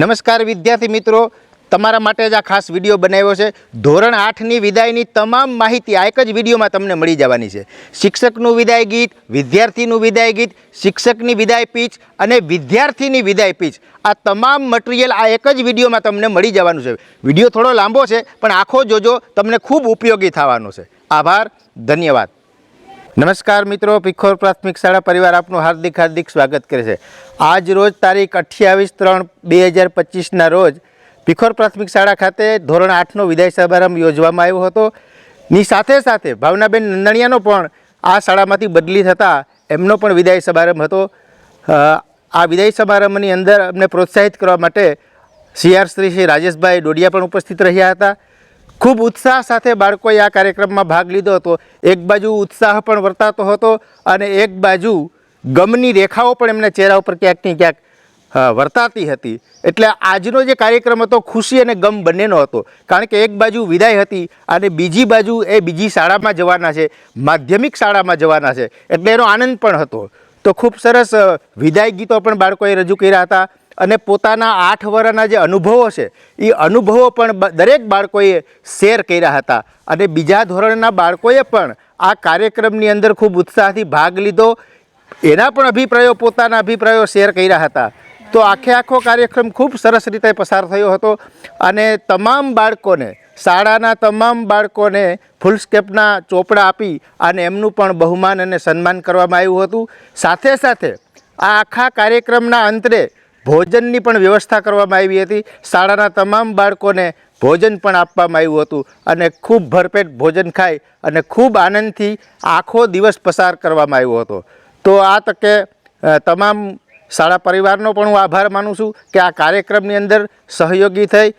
નમસ્કાર વિદ્યાર્થી મિત્રો. તમારા માટે જ આ ખાસ વીડિયો બનાવ્યો છે. ધોરણ આઠની વિદાયની તમામ માહિતી આ એક જ વિડીયોમાં તમને મળી જવાની છે. શિક્ષકનું વિદાય ગીત, વિદ્યાર્થીનું વિદાય ગીત, શિક્ષકની વિદાય પીચ અને વિદ્યાર્થીની વિદાય પીચ. આ તમામ મટીરિયલ આ એક જ વિડીયોમાં તમને મળી જવાનું છે. વીડિયો થોડો લાંબો છે, પણ આખો જોજો, તમને ખૂબ ઉપયોગી થવાનો છે. આભાર, ધન્યવાદ. નમસ્કાર મિત્રો પિખોર પ્રાથમિક શાળા પરિવાર આપનું હાર્દિક હાર્દિક સ્વાગત કરે છે. આજ રોજ તારીખ અઠ્યાવીસ ત્રણ બે હજાર પચીસના રોજ પિખોર પ્રાથમિક શાળા ખાતે ધોરણ આઠનો વિદાય સમારંભ યોજવામાં આવ્યો હતો. ની સાથે સાથે ભાવનાબેન નંદણિયાનો પણ આ શાળામાંથી બદલી થતાં એમનો પણ વિદાય સમારંભ હતો. આ વિદાય સમારંભની અંદર અમને પ્રોત્સાહિત કરવા માટે સીઆર શ્રી શ્રી રાજેશભાઈ ડોડિયા પણ ઉપસ્થિત રહ્યા હતા. ખૂબ ઉત્સાહ સાથે બાળકોએ આ કાર્યક્રમમાં ભાગ લીધો હતો. એક બાજુ ઉત્સાહ પણ વર્તાતો હતો અને એક બાજુ ગમની રેખાઓ પણ એમના ચહેરા ઉપર ક્યાંક ક્યાંક વર્તાતી હતી. એટલે આજનો જે કાર્યક્રમ હતો, ખુશી અને ગમ બંનેનો હતો. કારણ કે એક બાજુ વિદાય હતી અને બીજી બાજુ એ બીજી શાળામાં જવાના છે, માધ્યમિક શાળામાં જવાના છે. એટલે એનો આનંદ પણ હતો. તો ખૂબ સરસ વિદાય ગીતો પણ બાળકોએ રજૂ કર્યા હતા. અને પોતાના આઠ વર્ષના જે અનુભવો છે એ અનુભવો પણ દરેક બાળકોએ શેર કર્યા હતા. અને બીજા ધોરણના બાળકોએ પણ આ કાર્યક્રમની અંદર ખૂબ ઉત્સાહથી ભાગ લીધો. એના પણ અભિપ્રાયો, પોતાના અભિપ્રાયો શેર કર્યા હતા. તો આખે આખો કાર્યક્રમ ખૂબ સરસ રીતે પસાર થયો હતો. અને તમામ બાળકોને, શાળાના તમામ બાળકોને ફૂલસ્કેપના ચોપડા આપી અને એમનું પણ બહુમાન અને સન્માન કરવામાં આવ્યું હતું. સાથે સાથે આ આખા કાર્યક્રમના અંતરે ભોજનની પણ વ્યવસ્થા કરવામાં આવી હતી. શાળાના તમામ બાળકોને ભોજન પણ આપવામાં આવ્યું હતું અને ખૂબ ભરપેટ ભોજન ખાઈ અને ખૂબ આનંદથી આખો દિવસ પસાર કરવામાં આવ્યો હતો. તો આ તકે તમામ શાળા પરિવારનો પણ હું આભાર માનું છું કે આ કાર્યક્રમની અંદર સહયોગી થઈ.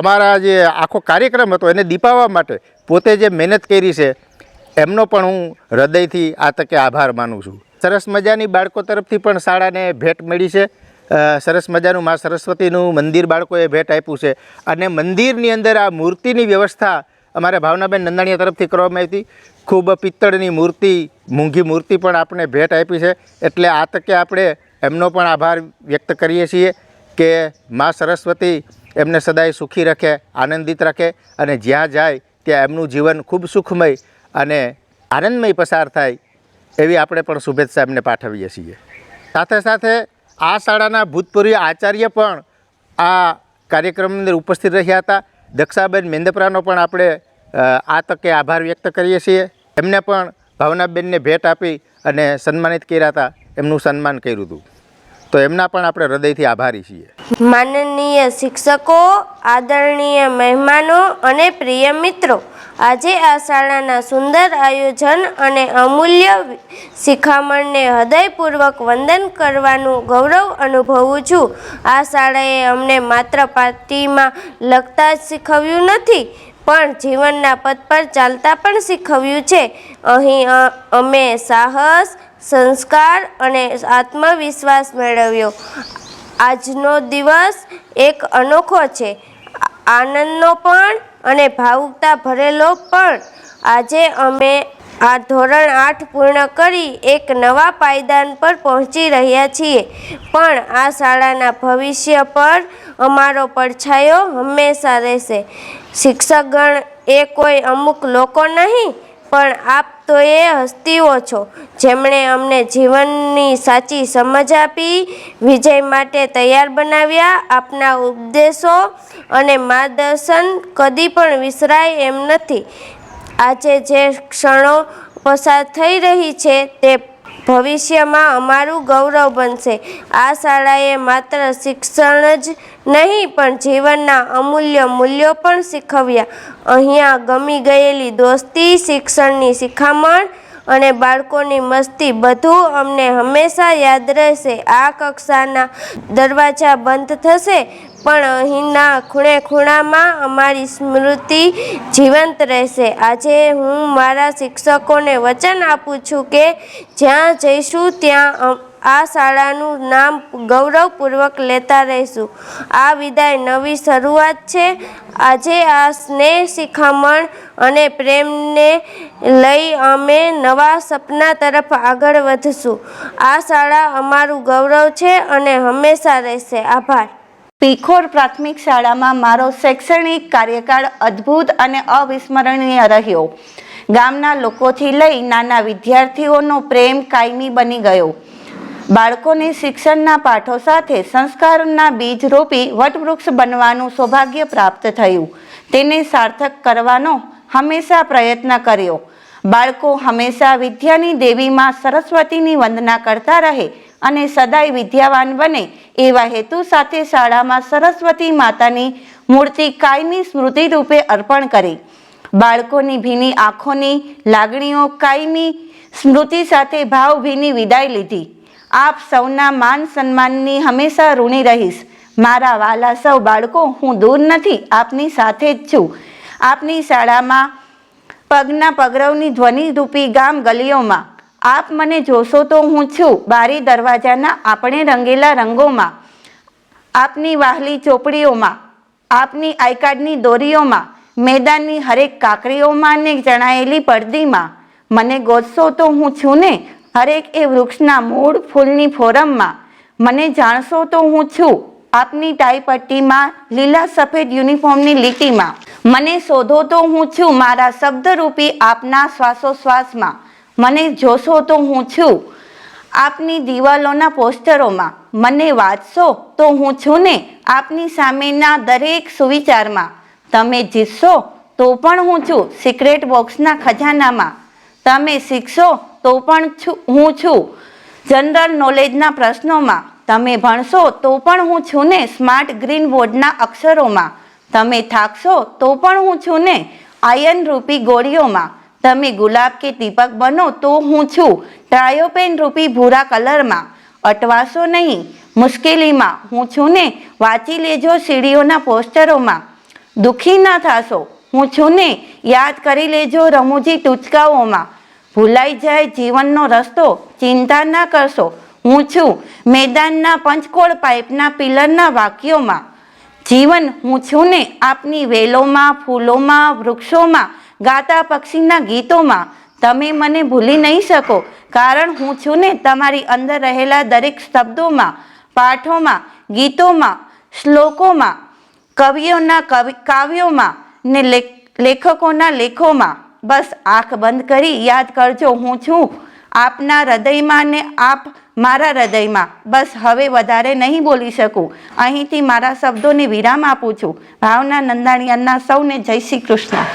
અમારા જે આખો કાર્યક્રમ હતો એને દીપાવવા માટે પોતે જે મહેનત કરી છે, એમનો પણ હું હૃદયથી આ તકે આભાર માનું છું. સરસ મજાની બાળકો તરફથી પણ શાળાને ભેટ મળી છે. સરસ મજાનું મા સરસ્વતીનું મંદિર બાળકોએ ભેટ આપ્યું છે. અને મંદિરની અંદર આ મૂર્તિની વ્યવસ્થા અમારે ભાવનાબેન નંદાણીયા તરફથી કરવામાં આવી હતી. ખૂબ પિત્તળની મૂર્તિ, મૂંઘી મૂર્તિ પણ આપણે ભેટ આપી છે. એટલે આ તકે આપણે એમનો પણ આભાર વ્યક્ત કરીએ છીએ કે મા સરસ્વતી એમને સદાય સુખી રાખે, આનંદિત રાખે અને જ્યાં જાય ત્યાં એમનું જીવન ખૂબ સુખમય અને આનંદમય પસાર થાય એવી આપણે પણ શુભેચ્છા એમને પાઠવીએ છીએ. સાથે સાથે આ શાળાના ભૂતપૂર્વ આચાર્ય પણ આ કાર્યક્રમની અંદર ઉપસ્થિત રહ્યા હતા. દક્ષાબેન મેંદપરાનો પણ આપણે આ તકે આભાર વ્યક્ત કરીએ છીએ. એમને પણ ભાવનાબેનને ભેટ આપી અને સન્માનિત કર્યા હતા. એમનું સન્માન કર્યું હતું. તો એમના પણ આપણે હૃદયથી આભારી છીએ. માનનીય શિક્ષકો, આદરણીય મહેમાનો અને પ્રિય મિત્રો, આજે આ શાળાના સુંદર આયોજન અને અમૂલ્ય શિખામણને હૃદયપૂર્વક વંદન કરવાનું ગૌરવ અનુભવું છું. આ શાળાએ અમને માત્ર પાર્ટીમાં લગતા જ શીખવ્યું નથી, પણ જીવનના પથ પર ચાલતા પણ શીખવ્યું છે. અહીં અમે સાહસ, સંસ્કાર અને આત્મવિશ્વાસ મેળવ્યો. આજનો દિવસ એક અનોખો છે. આનંદનો પણ અને ભાવુકતા ભરેલો પણ. આજે અમે આ ધોરણ આઠ પૂર્ણ કરી એક નવા પાયદાન પર પહોંચી રહ્યા છીએ. પણ આ શાળાના ભવિષ્ય પર અમારો પડછાયો હંમેશા રહેશે. શિક્ષકગણ એ કોઈ અમુક લોકો નહીં પણ આપ તો એ હસ્તીઓ છો, જેમણે અમને જીવનની સાચી સમજ આપી, વિજય માટે તૈયાર બનાવ્યા, આપના ઉપદેશો અને માર્ગદર્શન કદી પણ વિસરાય એમ નથી. આજે જે ક્ષણો પસાર થઈ રહી છે, તે ભવિષ્યમાં અમારું ગૌરવ બનશે. આ શાળાએ માત્ર શિક્ષણ જ નહીં, પણ જીવનના અમૂલ્ય મૂલ્યો પણ શીખવ્યા. અહીંયા ગમી ગયેલી દોસ્તી, શિક્ષણની શિખામણ અને બાળકોની મસ્તી બધું અમને હંમેશા યાદ રહેશે. આ કક્ષાના દરવાજા બંધ થશે. પણ અહીંના ખૂણે ખૂણામાં અમારી સ્મૃતિ જીવંત રહેશે. આજે હું મારા શિક્ષકોને વચન આપું છું કે જ્યાં જઈશું ત્યાં આ શાળાનું નામ ગૌરવપૂર્વક લેતા રહીશું. આ વિદાય નવી શરૂઆત છે. આજે આ સ્નેહ શિખામણ અને પ્રેમને લઈ અમે નવા સપના તરફ આગળ વધશું. આ શાળા અમારું ગૌરવ છે અને હંમેશા રહેશે. આભાર. પીખોર પ્રાથમિક શાળામાં મારો શૈક્ષણિક કાર્યકાળ અદ્ભુત અને અવિસ્મરણીય રહ્યો. ગામના લોકોથી લઈ નાના વિદ્યાર્થીઓનો પ્રેમ કાયમી બની ગયો. બાળકોને શિક્ષણના પાઠો સાથે સંસ્કારના બીજ રોપી વટવૃક્ષ બનવાનું સૌભાગ્ય પ્રાપ્ત થયું. તેને સાર્થક કરવાનો હંમેશા પ્રયત્ન કર્યો. બાળકો હંમેશા વિદ્યાની દેવીમાં સરસ્વતીની વંદના કરતા રહે અને સદાય વિદ્યાવાન બને એવા હેતુ સાથે શાળામાં સરસ્વતી માતાની મૂર્તિ કાયમી સ્મૃતિ રૂપે અર્પણ કરી. બાળકોની ભીની આંખોની લાગણીઓ કાયમી સ્મૃતિ સાથે ભાવભીની વિદાય લીધી. આપ સૌના માન સન્માનની હંમેશા ઋણી રહીશ. મારા વાલા સૌ બાળકો, હું દૂર નથી, આપની સાથે જ છું. આપની શાળામાં પગના પગરવની ધ્વનિરૂપી ગામ ગલીઓમાં આપ મને જોશો તો હું છું બારી દરવાજાના આપણે રંગેલા રંગોમાં, આપની વાહલી ચોપડીઓમાં, આપની આઈકાર્ડની દોરીઓમાં, મેદાનની હરેક કાકરીઓમાં ને જણાયેલી પડદીમાં. મને ગોતશો તો હું છું ને હરેક એ વૃક્ષના મૂળ ફૂલની ફોરમમાં. મને જાણશો તો હું છું આપની ટાઈપટ્ટીમાં લીલા સફેદ યુનિફોર્મની લીટીમાં. મને શોધો તો હું છું મારા શબ્દરૂપી આપના શ્વાસોશ્વાસમાં. મને જોશો તો હું છું. આપની દિવાલોના પોસ્ટરોમાં, મને વાંચશો તો હું છું ને? આપની સામેના દરેક સુવિચારમાં, તમે જીતશો તો પણ હું છું સિક્રેટ બોક્સના ખજાનામાં. તમે શીખશો તો પણ હું છું. જનરલ નોલેજના પ્રશ્નોમાં, તમે ભણશો તો પણ હું છું ને? સ્માર્ટ ગ્રીન બોર્ડના અક્ષરોમાં, તમે થાકશો તો પણ હું છું ને? આયન ગોળીઓમાં તમે ગુલાબ કે દીપક બનો તો હું છું. ટ્રાયોપેન રૂપી ભૂરા કલરમાં. અટવાશો નહીં. મુશ્કેલીમાં હું છું ને. વાંચી લેજો સીડીઓના પોસ્ટરોમાં. દુઃખી ના થાશો. હું છું ને. યાદ કરી લેજો રમૂજી ટૂચકાઓમાં. ભૂલાઈ જાય જીવનનો રસ્તો. ચિંતા ના કરશો. હું છું. મેદાનના પંચકોળ પાઇપના પિલરના વાક્યોમાં. જીવન હું છું ને. આપની વેલોમાં, ફૂલોમાં, વૃક્ષોમાં ગાતા પક્ષીના ગીતોમાં, તમે મને ભૂલી નહીં શકો, કારણ હું છું ને તમારી અંદર રહેલા દરેક શબ્દોમાં, પાઠોમાં, ગીતોમાં, શ્લોકોમાં, કવિઓના કવિ, કાવ્યોમાં ને લેખ- લેખકોના લેખોમાં. બસ આંખ બંધ કરી યાદ કરજો, હું છું આપના હૃદયમાં ને આપ મારા હૃદયમાં. બસ હવે વધારે નહીં બોલી શકું. અહીંથી મારા શબ્દોને વિરામ આપું છું. ભાવના નંદાણીયાના સૌને જય શ્રી કૃષ્ણ.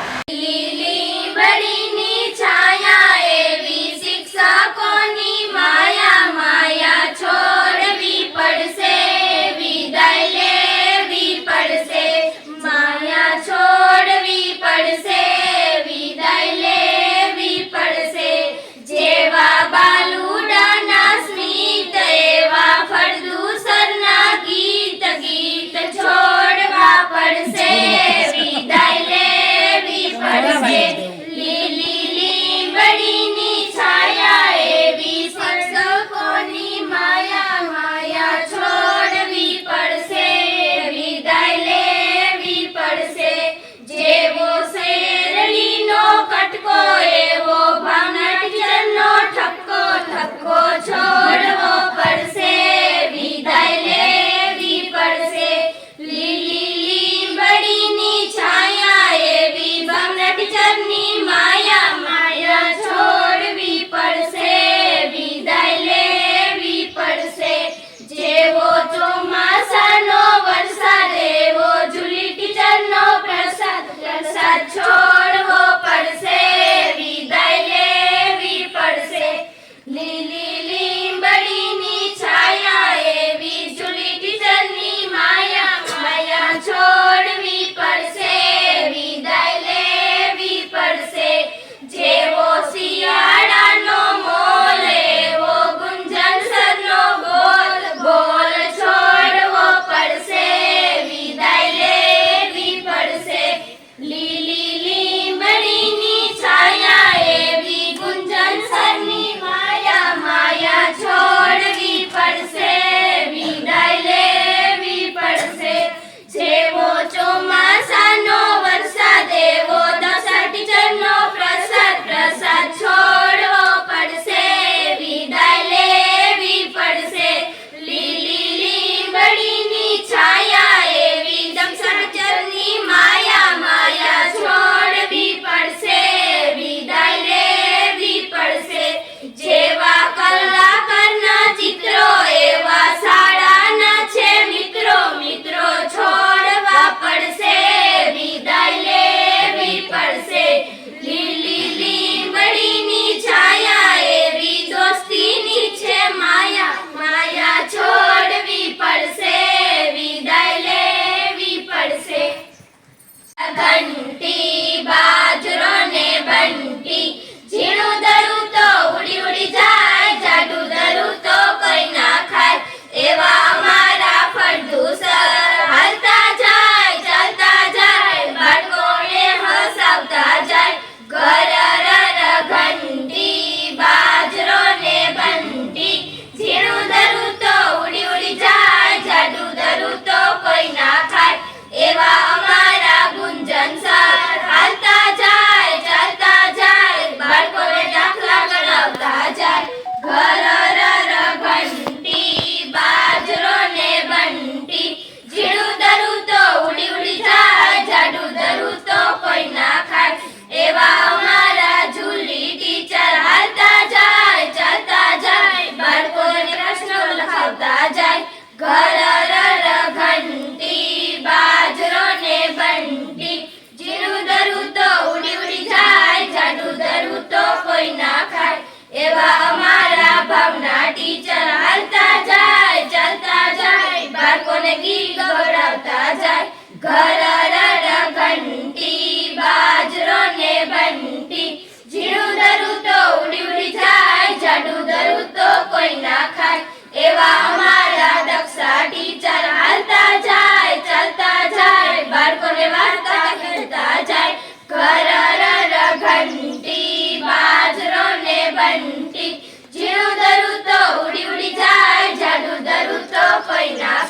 જાય. ઘર રડ ઘંટી બાજરો ને બંટી. ઝીણું દરું તો ઉડી ઉડી જાય જાડું દરું તો કોઈ ના ખાય. એવા અમારા દક્ષા ટીચર હાલતા જાય, ચાલતા જાય, બાળકોને વાર્તા કહેતા જાય. ઘર રડ ઘંટી બાજરો ને બંટી. ઝીણું દરું તો ઉડી ઉડી જાય જાડુ દરું તો કોઈ ના